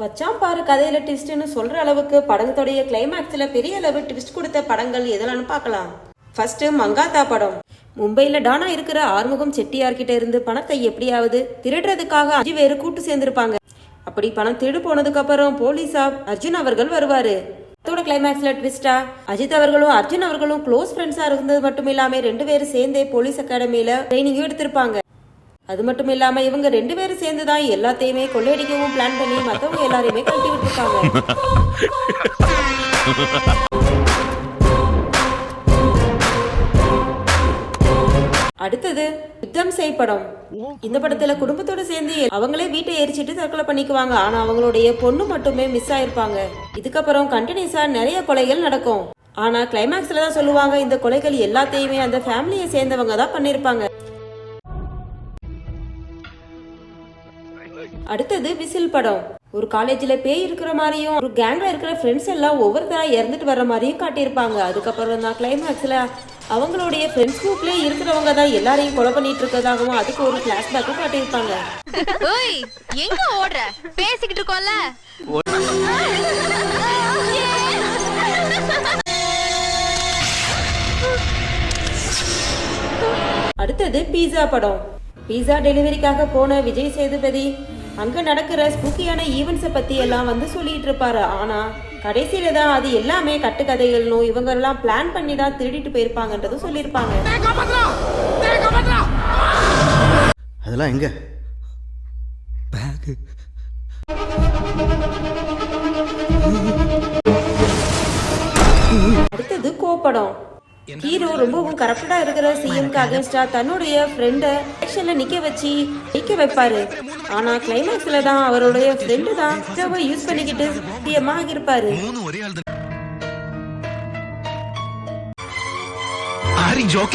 வச்சான் பாரு கதையில ட்விஸ்ட்னு சொல்ற அளவுக்கு படத்துடைய கிளைமேக்ஸ்ல பெரிய அளவு ட்விஸ்ட் கொடுத்த படங்கள் எதெல்லாம் பார்க்கலாம். ஃபர்ஸ்ட் மங்காத்தா படம். மும்பையில் டானா இருக்கிற ஆறுமுகம் செட்டியார்கிட்ட இருந்து பணத்தை எப்படியாவது திருடுறதுக்காக அஞ்சு பேரு கூட்டு சேர்ந்திருப்பாங்க. அப்படி பணம் திருடு போனதுக்கு அப்புறம் போலீஸா அர்ஜுன் அவர்கள் வருவாரு. அதோட கிளைமேக்ஸ்ல ட்விஸ்டா அஜித் அவர்களும் அர்ஜுன் அவர்களும் க்ளோஸ் ஃப்ரெண்ட்ஸா இருந்தது மட்டும் இல்லாம ரெண்டு பேரும் சேர்ந்தே போலீஸ் அகாடமியில ட்ரைனிங்கும் எடுத்திருப்பாங்க. அது மட்டும் இல்லாம இவங்க ரெண்டு பேரும் சேர்ந்து தான் எல்லாத்தையுமே கொள்ளையடிக்கவும் பிளான் பண்ணி மத்தவங்க எல்லாரையுமே கழட்டி விட்டுருக்காங்க. அடுத்தது யுத்தம் செய் படம். இந்த படத்துல குடும்பத்தோட சேர்ந்து அவங்களே வீட்டை எரிச்சிட்டு தற்கொலை பண்ணிக்குவாங்க. ஆனா அவங்களுடைய பொண்ணு மட்டுமே மிஸ் ஆயிருப்பாங்க. இதுக்கப்புறம் கண்டினியூஸா நிறைய கொலைகள் நடக்கும். ஆனா கிளைமேக்ஸ்ல தான் சொல்லுவாங்க இந்த கொலைகள் எல்லாத்தையுமே அந்த ஃபேமிலியை சேர்ந்தவங்க தான் பண்ணிருப்பாங்க. அடுத்தது விசில் படம். ஒரு காலேஜ்ல பேய் இருக்கிற மாதிரியும் ஒரு கேங்ல இருக்கிற ஃப்ரெண்ட்ஸ் எல்லாம் ஒவ்வொருத்தரா இறந்துட்டு வர்ற மாதிரியும் காட்டியிருப்பாங்க. அதுக்கப்புறம் தான் கிளைமேக்ஸ்ல அவங்களுடைய ஃப்ரெண்ட்ஸ் குரூப்ல இருக்கிறவங்க தான் எல்லாரையும் கொலை பண்ணிட்டு இருக்கதாகவும் அதுக்கு ஒரு பிளாஷ்பேக்கும் காட்டியிருப்பாங்க. ஓய் எங்க ஓடுற? பேசிக்கிட்டு இருக்கோம்ல. அடுத்தது பீஸா படம். பீஸா டெலிவரிக்காக போன விஜய் சேதுபதி அங்க நடக்கிற ஸ்பூக்கியான ஈவெண்ட்ஸை பத்தி எல்லாம் வந்து சொல்லிட்டு இருப்பாரு. ஆனா கடைசியில தான் அது எல்லாமே கட்டுக்கதைகள்னும் இவங்க எல்லாம் பிளான் பண்ணி தான் திருடிட்டு போயிருப்பாங்கன்றதும் சொல்லியிருப்பாங்க. அதெல்லாம் எங்க? அடுத்தது கோப்படம் ஹீரோ ரொம்பவும் கரப்டடா இருக்கிற சிஎம்க்கு அகேன்ஸ்டா தன்னுடைய ஃப்ரெண்ட எலெக்ஷன்ல நிக்க வச்சு நிக்க வைப்பாரு. ஆனா கிளைமேக்ஸ்ல தான் அவருடைய ஃப்ரெண்டு தான் ஹீரோவை யூஸ் பண்ணிக்கிட்டு சிஎம் ஆகியிருப்பாரு Are you joking?